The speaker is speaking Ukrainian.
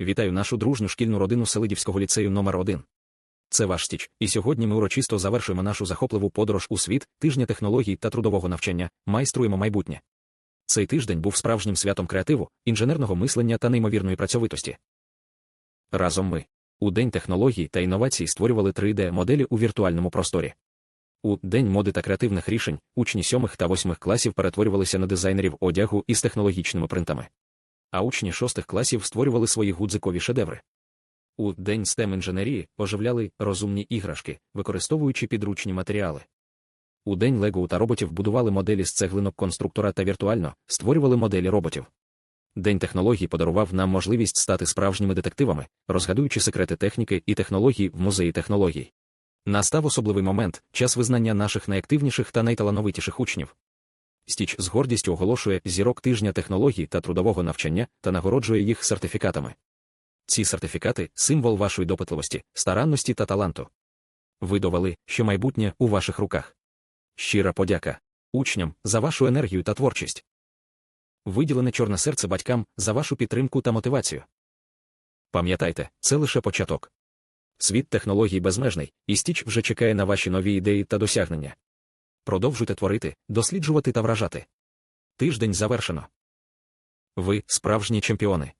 Вітаю нашу дружню шкільну родину Селидівського ліцею номер 1 Це ваш стіч, і сьогодні ми урочисто завершуємо нашу захопливу подорож у світ, тижня технологій та трудового навчання, майструємо майбутнє. Цей тиждень був справжнім святом креативу, інженерного мислення та неймовірної працьовитості. Разом ми у День технологій та інновацій створювали 3D-моделі у віртуальному просторі. У День моди та креативних рішень учні сьомих та восьмих класів перетворювалися на дизайнерів одягу із технологічними принтами. А учні шостих класів створювали свої гудзикові шедеври. У День STEM інженерії оживляли розумні іграшки, використовуючи підручні матеріали. У день Лего та роботів будували моделі з цеглинок конструктора та віртуально створювали моделі роботів. День технологій подарував нам можливість стати справжніми детективами, розгадуючи секрети техніки і технологій в музеї технологій. Настав особливий момент час визнання наших найактивніших та найталановитіших учнів. Стіч з гордістю оголошує зірок тижня технологій та трудового навчання та нагороджує їх сертифікатами. Ці сертифікати символ вашої допитливості, старанності та таланту. Ви довели, що майбутнє у ваших руках. Щира подяка учням за вашу енергію та творчість. Виділене чорне серце батькам за вашу підтримку та мотивацію. Пам'ятайте, це лише початок. Світ технологій безмежний, і стіч вже чекає на ваші нові ідеї та досягнення. Продовжуйте творити, досліджувати та вражати. Тиждень завершено. Ви справжні чемпіони.